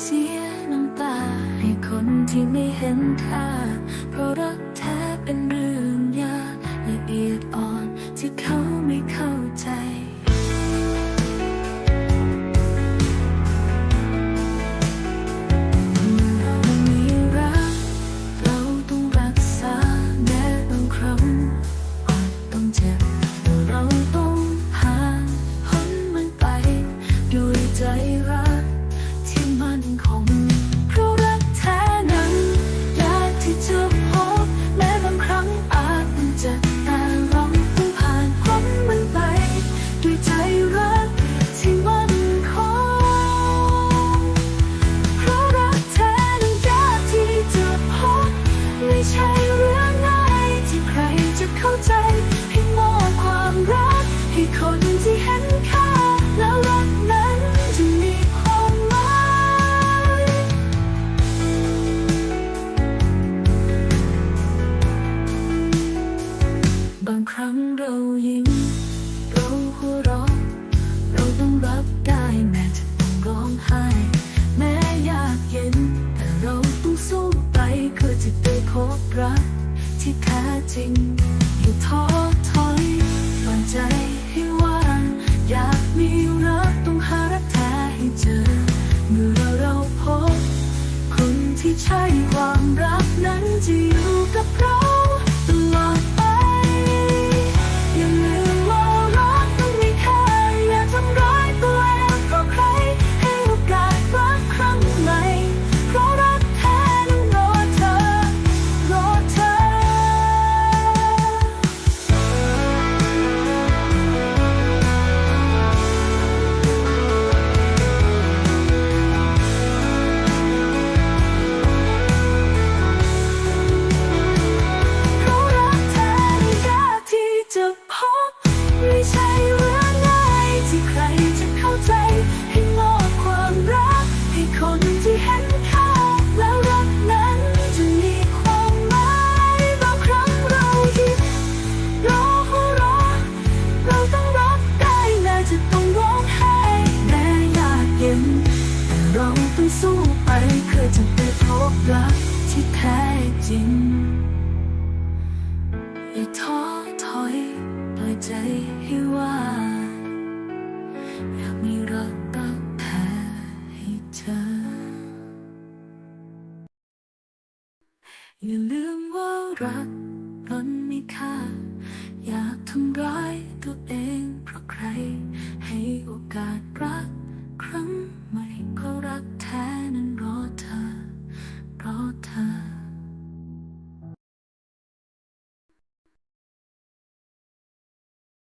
เสียน้ำตาให้คนที่ไม่เห็นค่าเพราะรัก พบรักที่แท้จริงอย่าท้อถอยปล่อยใจให้ว่างอยากมีรักต้องหารักแท้ให้เจอ เมื่อเราเราพบคนที่ใช่ความรักนั้นจะอยู่กับเรา อยากมีรักตัแพ้ให้เธอ อย่าลืมว่ารักล้นมีค่า อยาทำร้ายตัวเองเพราะใครให้โอกาสรัก